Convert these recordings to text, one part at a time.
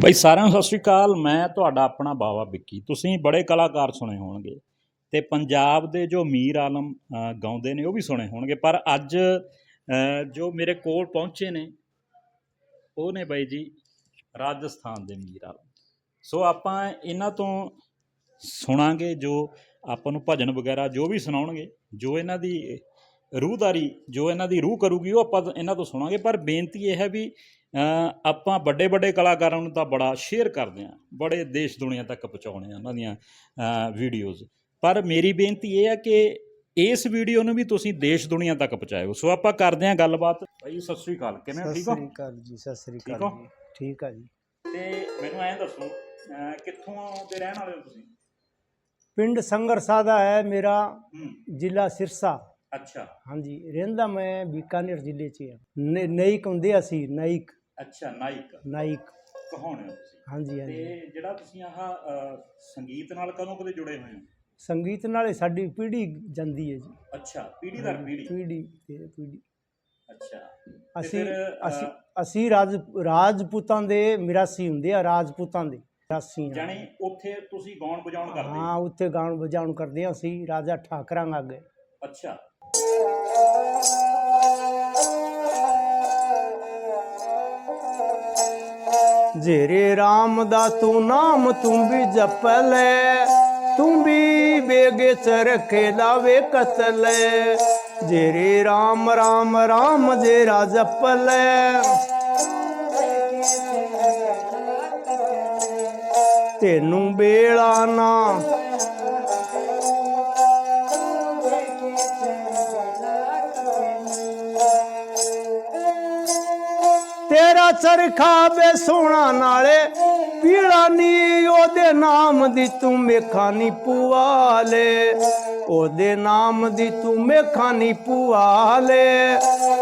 ਬਾਈ ਸਾਰਿਆਂ ਨੂੰ ਸਤਿ ਸ਼੍ਰੀ ਅਕਾਲ, ਮੈਂ ਤੁਹਾਡਾ ਆਪਣਾ ਬਾਵਾ ਵਿੱਕੀ। ਤੁਸੀਂ ਬੜੇ ਕਲਾਕਾਰ ਸੁਣੇ ਹੋਣਗੇ ਤੇ ਪੰਜਾਬ ਦੇ ਜੋ ਮੀਰ ਆਲਮ ਗਾਉਂਦੇ ਨੇ ਉਹ ਵੀ ਸੁਣੇ ਹੋਣਗੇ, ਪਰ ਅੱਜ ਜੋ ਮੇਰੇ ਕੋਲ ਪਹੁੰਚੇ ਨੇ, ਉਹ ਨੇ ਬਾਈ ਜੀ ਰਾਜਸਥਾਨ ਦੇ ਮੀਰ ਆਲਮ। ਸੋ ਆਪਾਂ ਇਹਨਾਂ ਤੋਂ ਸੁਣਾਂਗੇ ਜੋ ਆਪਾਂ ਨੂੰ ਭਜਨ ਵਗੈਰਾ ਜੋ ਵੀ ਸੁਣਾਉਣਗੇ, ਜੋ ਇਹਨਾਂ ਦੀ ਰੂਹਦਾਰੀ, ਜੋ ਇਹਨਾਂ ਦੀ ਰੂਹ ਕਰੂਗੀ, ਉਹ ਆਪਾਂ ਇਹਨਾਂ ਤੋਂ ਸੁਣਾਂਗੇ, ਪਰ ਬੇਨਤੀ ਇਹ ਹੈ ਵੀ ਆਪਾਂ ਵੱਡੇ ਵੱਡੇ ਕਲਾਕਾਰਾਂ ਨੂੰ ਤਾਂ ਬੜਾ ਸ਼ੇਅਰ ਕਰਦੇ ਹਾਂ ਬੜੇ ਦੇਸ਼ ਦੁਨੀਆ ਤੱਕ ਪਹੁੰਚਾਉਣੇ ਆ ਉਹਨਾਂ ਦੀਆਂ ਵੀਡੀਓਜ਼ ਪਰ ਮੇਰੀ ਬੇਨਤੀ ਇਹ ਹੈ ਕਿ ਇਸ ਵੀਡੀਓ ਨੂੰ ਵੀ ਤੁਸੀਂ ਦੇਸ਼ ਦੁਨੀਆ ਤੱਕ ਪਹੁੰਚਾਇਓ। ਸੋ ਆਪਾਂ ਕਰਦੇ ਹਾਂ ਗੱਲਬਾਤ। ਭਾਈ ਸਤਿ ਸ੍ਰੀ ਅਕਾਲ। ਕਿਵੇਂ ਹੋ? ਸਤਿ ਠੀਕ ਹੋ? ਸ੍ਰੀ ਅਕਾਲ ਜੀ ਸਤਿ ਸ੍ਰੀ ਅਕਾਲ? ਜੀ। ਠੀਕ ਆ ਜੀ। ਤੇ ਮੈਨੂੰ ਐਂ ਦੱਸੋ ਕਿੱਥੋਂ ਦੇ ਰਹਿਣ ਵਾਲੇ ਹੋ ਤੁਸੀਂ? ਪਿੰਡ ਸੰਗਰ ਸਾਦਾ ਹੈ ਮੇਰਾ ਜ਼ਿਲ੍ਹਾ ਸਿਰਸਾ। ਅੱਛਾ। ਹਾਂਜੀ ਰਹਿੰਦਾ ਮੈਂ ਬੀਕਾਨੇਰ ਜ਼ਿਲ੍ਹੇ 'ਚ ਹਾਂ ਨਾਈਕ ਹੁੰਦੇ ਅਸੀਂ ਨਾਈਕ। ਅੱਛਾ ਨਾਇਕ। ਨਾਈਕ ਕਹਾਉਣੇ ਹੋ ਤੁਸੀਂ। ਹਾਂਜੀ ਹਾਂਜੀ। ਤੇ ਜਿਹੜਾ ਤੁਸੀਂ ਆਹ ਅ, ਸੰਗੀਤ ਨਾਲ ਕਦੋਂ ਕਦੇ ਜੁੜੇ ਹੋਏ ਹੋ? ਸੰਗੀਤ ਨਾਲੇ ਸਾਡੀ ਪੀੜ੍ਹੀ ਜਾਂਦੀ ਹੈ ਜੀ। ਅੱਛਾ ਪੀੜੀ ਦਰ ਪੀੜੀ ਪੀੜ੍ਹੀ। ਤੇ ਪੀੜ੍ਹੀ। ਅੱਛਾ ਤੇ ਅਸੀਂ ਫਿਰ, ਅ, ਅਸੀਂ ਅਸੀਂ ਰਾਜ ਰਾਜਪੂਤਾਂ ਦੇ ਮਿਰਾਸੀ ਹੁੰਦੇ ਆ ਰਾਜਪੂਤਾਂ ਦੇ ਮਿਰਾਸੀ ਹਾਂ ਜਾਣੀ ਉੱਥੇ ਤੁਸੀਂ ਗਾਉਣ ਵਜਾਉਣ ਕਰਦੇ ਹਾਂ? ਉੱਥੇ ਗਾਣ ਵਜਾਉਣ ਕਰਦੇ ਹਾਂ ਅਸੀਂ ਰਾਜਾ ਠਾਕਰਾਂ ਅੱਗੇ। ਅੱਛਾ। ਜੇਰੇ ਰਾਮ ਦਾ ਤੂੰ ਨਾਮ ਤੂੰ ਵੀ ਜਪ ਲੈ। ਤੂੰ ਵੀ ਬੇਗੇ ਚ ਰਖੇ ਲਾਵੇ ਕਤਲ। ਜੇਰੇ ਰਾਮ ਰਾਮ ਰਾਮ ਜੇਰਾ ਜਪ ਲੈ। ਤੈਨੂੰ ਬੇੜਾ ਨਾ ਤੇਰਾ ਚਰਖਾ ਬੇ ਸੋਹਣਾ ਨਾਲੇ ਪੀੜਾ ਨੀ ਉਹਦੇ ਨਾਮ ਦੀ ਤੂੰ ਮੇਖਾ ਨੀ ਪੁਆਲੇ। ਉਹਦੇ ਨਾਮ ਦੀ ਤੂੰ ਮੇਖਾ ਨੀ ਪੁਆਲੇ,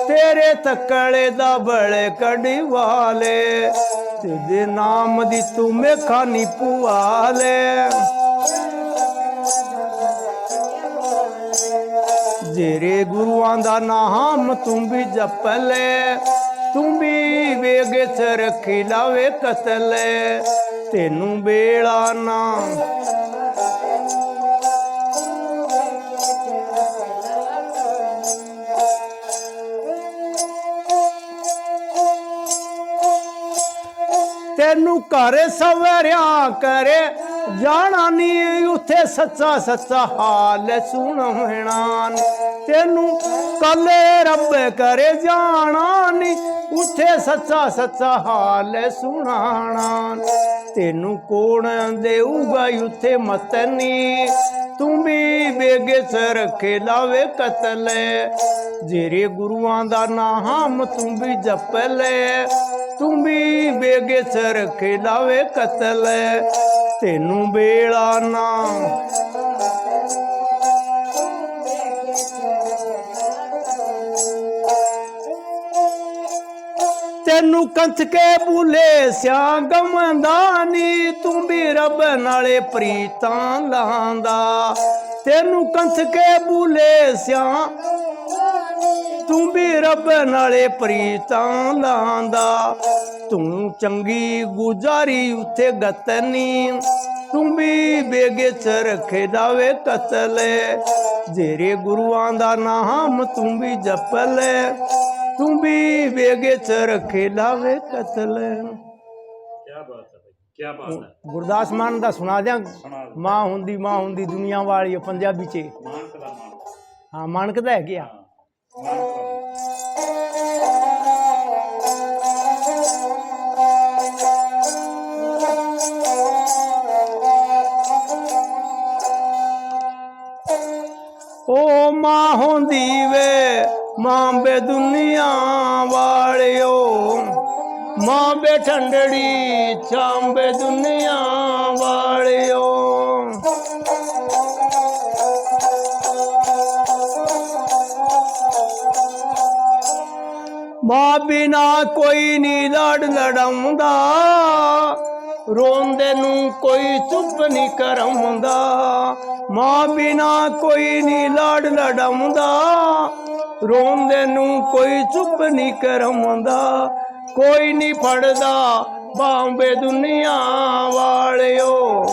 ਤੇਰੇ ਤਕੜੇ ਦਾ ਬੜੇ ਕੜੀ ਵਾਲੇ ਤੇਰੇ ਨਾਮ ਦੀ ਤੂੰ ਮੇਖਾ ਨੀ ਪੁਆਲੇ। ਜੇਰੇ ਗੁਰੂਆਂ ਦਾ ਨਾਮ ਤੂੰ ਵੀ ਜਪ ਲੈ। ਤੂੰ ਵੀ ਵੇਗ ਚ ਰੱਖੀ ਲਾਵੇ ਕਤਲ ਤੈਨੂੰ ਬੇੜਾ ਨਾ ਤੈਨੂੰ ਘਰ ਸਵਰਿਆ ਕਰੇ ਜਾਣਾ ਨੀ ਉੱਥੇ ਸੱਚਾ ਸੱਚਾ ਹਾਲ ਸੁਣਵਣਾ ਤੈਨੂੰ ਕੱਲੇ ਰੱਬ ਕਰੇ ਜਾਣਾ ਨੀ, ਉੱਥੇ ਸੱਚਾ ਸੱਚਾ ਹਾਲ ਸੁਣਾਣਾ ਤੈਨੂੰ ਕੋਣ ਦੇਊਗਾ ਉੱਥੇ ਮਤਨੀ? ਤੂੰ ਵੀ ਬੇਗੇ ਚ ਰੱਖੇ ਲਾਵੇ ਕਤਲ। ਜੇਰੇ ਗੁਰੂਆਂ ਦਾ ਨਾਮ ਤੂੰ ਵੀ ਜਪ ਲੈ। ਤੂੰ ਵੀ ਬੇਗੇ ਚ ਰੱਖੇ ਲਾਵੇ ਕਤਲ। ਤੈਨੂੰ ਬੇੜਾ ਨਾ। ਤੈਨੂੰ ਕੰਚ ਕੇ ਬੁਲੇ ਸਿਆ ਗਮੰਦਾਨੀ ਤੂੰ ਵੀ ਰੱਬ ਨਾਲੇ ਪ੍ਰੀਤਾਂ ਲਾਂਦਾ। ਤੈਨੂੰ ਕੰਚ ਕੇ ਬੁਲੇ ਸਿਆ, ਤੂੰ ਵੀ ਰੱਬ ਨਾਲੇ ਪ੍ਰੀਤਾਂ ਲਾਂਦਾ। ਤੂੰ ਚੰਗੀ ਗੁਜ਼ਾਰੀ ਉੱਥੇ ਗਤਨੀ। ਤੂੰ ਵੀ ਬੇਗੇ ਚ ਰੱਖੇ ਦਾਵੇ ਕਤਲ। ਜੇਰੇ ਗੁਰੂਆਂ ਦਾ ਨਾਮ ਤੂੰ ਵੀ ਜਪ ਲੈ। ਤੂੰ ਵੀ ਬੇਗੇ ਚ ਰੱਖੇ ਲਾਵੇ ਕਤਲ। ਕੀ ਬਾਤ ਹੈ ਕੀ ਬਾਤ ਹੈ। ਗੁਰਦਾਸ ਮਾਨ ਦਾ ਸੁਣਾ ਦਿਆਂ। ਮਾਂ ਹੁੰਦੀ ਮਾਂ ਹੁੰਦੀ ਦੁਨੀਆ ਵਾਲੀ ਪੰਜਾਬੀ ਚ ਮਾਨਕ ਦਾ ਮਾਨ ਹਾਂ ਮਾਨਕ ਦਾ ਹਾਂ ਮਾਨਕ ਮਾਂ ਬੇ ਦੁਨੀਆ ਵਾਲਿਓ ਮਾਂ ਠੰਡੜੀ ਚਾਂਬੇ ਦੁਨੀਆ ਵਾਲਿਓ। ਮਾਂ ਬਿਨਾ ਕੋਈ ਨੀ ਲੜ ਲੜਾਉਂਦਾ, ਰੋਂਦੇ ਨੂੰ ਕੋਈ ਚੁੱਪ ਨਹੀਂ ਕਰਾਉਂਦਾ। ਮਾਂ ਬਿਨਾ ਕੋਈ ਨੀ ਲੜ ਲੜਾਉਂਦਾ, ਰੋਂਦੇ ਨੂੰ ਕੋਈ ਚੁੱਪ ਨਹੀਂ ਕਰਾਉਂਦਾ ਕੋਈ ਨਹੀਂ ਫੜਦਾ ਬਾਂਬੇ ਦੁਨੀਆ ਵਾਲਿਓ।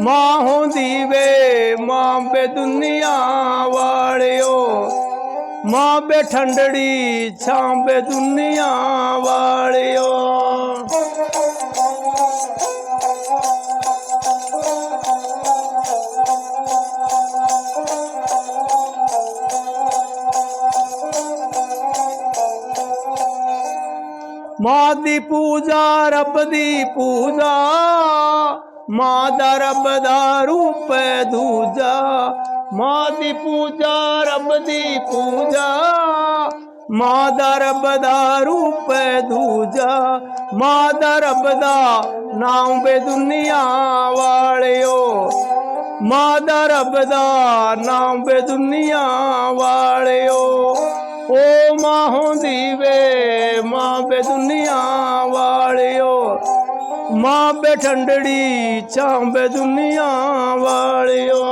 ਮਾਂ ਹੁੰਦੀ ਵੇ ਮਾਂ ਬੇ ਦੁਨੀਆ ਵਾਲਿਓ। ਮਾਂ ਬੇ ਠੰਡੜੀ ਛਾਂ ਬੇ ਦੁਨੀਆ ਵਾਲਿਓ। ਮਾਂ ਦੀ ਪੂਜਾ, ਰੱਬ ਦੀ ਪੂਜਾ, ਮਾਂ ਦਾ ਰੱਬ ਦਾ ਰੂਪ ਦੂਜਾ। ਮਾਂ ਦੀ ਪੂਜਾ, ਰੱਬ ਦੀ ਪੂਜਾ, ਮਾਂ ਦਾ ਰੱਬ ਦਾ ਰੂਪ ਦੂਜਾ। ਮਾਂ ਦਾ ਰੱਬ ਦਾ ਨਾਮ ਬੇ ਦੁਨੀਆ ਵਾਲਿਓ। ਮਾਂ ਦਾ ਰੱਬ ਦਾ ਨਾਮ ਬੇ ਦੁਨੀਆ ਵਾਲਿਓ। ਓ ਮਾਂ ਹੁੰਦੀ ਵੇ ਮਾਂ ਬੇ ਦੁਨੀਆ ਵਾਲਿਓ ਮਾਂ ਬੇ ਠੰਡੜੀ ਛਾਂ ਬੇ ਦੁਨੀਆ ਵਾਲਿਓ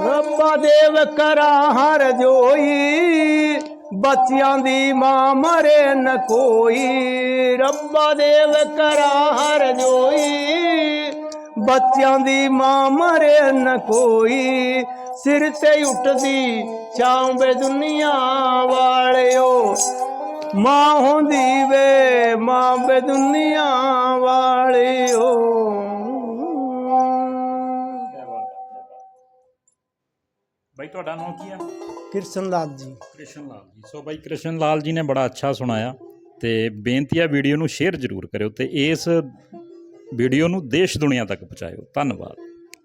ਰੱਬਾ ਦੇਵ ਕਰਾ ਹਰ ਜੋਈ ਬੱਚਿਆਂ ਦੀ ਮਾਂ ਮਰੇ ਨ ਕੋਈ। ਰੱਬਾ ਦੇਵ ਕਰਾ ਹਰ ਜੋਈ। ਬੱਚਿਆਂ ਦੀ ਮਾਂ ਮਰੇ ਨ ਕੋਈ। ਸਿਰ ਤੇ ਉੱਠਦੀ ਛਾਂਵੇ ਦੁਨੀਆ ਵਾਲਿਓ। ਮਾਂ ਹੁੰਦੀ ਵੇ ਮਾਂ ਬੇ ਦੁਨੀਆ ਵਾਲਿਓ। ਬਾਈ, ਤੁਹਾਡਾ ਨਾਮ ਕੀ ਹੈ ਕਿਰਸ਼ਨ ਲਾਲ ਜੀ। ਕ੍ਰਿਸ਼ਨ ਲਾਲ ਜੀ। ਸੋ ਬਾਈ ਕ੍ਰਿਸ਼ਨ ਲਾਲ ਜੀ ਨੇ ਬੜਾ ਅੱਛਾ ਸੁਣਾਇਆ ਤੇ ਬੇਨਤੀ ਆ ਵੀਡੀਓ ਨੂੰ ਸ਼ੇਅਰ ਜ਼ਰੂਰ ਕਰਿਓ ਤੇ ਇਸ ਵੀਡੀਓ ਨੂੰ ਦੇਸ਼ ਦੁਨੀਆ ਤੱਕ ਪਹੁੰਚਾਇਓ। ਧੰਨਵਾਦ।